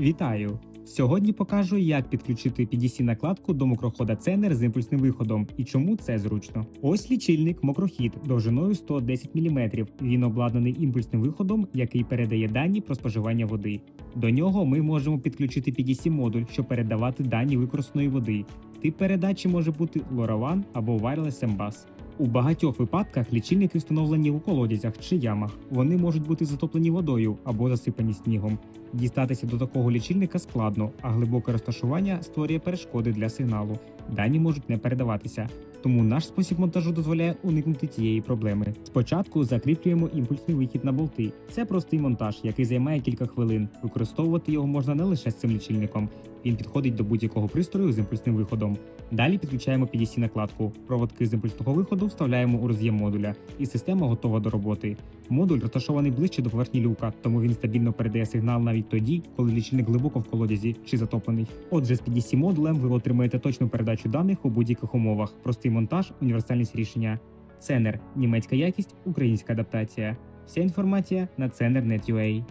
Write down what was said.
Вітаю! Сьогодні покажу, як підключити PDC накладку до мокрохода Ценер з імпульсним виходом і чому це зручно. Ось лічильник мокрохід довжиною 110 мм. Він обладнаний імпульсним виходом, який передає дані про споживання води. До нього ми можемо підключити PDC модуль, щоб передавати дані використаної води. Тип передачі може бути LoRaWAN або Wireless MBUS. У багатьох випадках лічильники встановлені у колодязях чи ямах. Вони можуть бути затоплені водою або засипані снігом. Дістатися до такого лічильника складно, а глибоке розташування створює перешкоди для сигналу. Дані можуть не передаватися. Тому наш спосіб монтажу дозволяє уникнути цієї проблеми. Спочатку закріплюємо імпульсний вихід на болти. Це простий монтаж, який займає кілька хвилин. Використовувати його можна не лише з цим лічильником. Він підходить до будь-якого пристрою з імпульсним виходом. Далі підключаємо PDC накладку. Проводки з імпульсного виходу вставляємо у роз'єм модуля, і система готова до роботи. Модуль розташований ближче до поверхні люка, тому він стабільно передає сигнал навіть тоді, коли лічильник глибоко в колодязі чи затоплений. Отже, з PDC модулем ви отримаєте точну передачу даних у будь-яких умовах, простий монтаж, універсальність рішення. Ценер німецька якість, українська адаптація. Вся інформація на Cener.net.ua.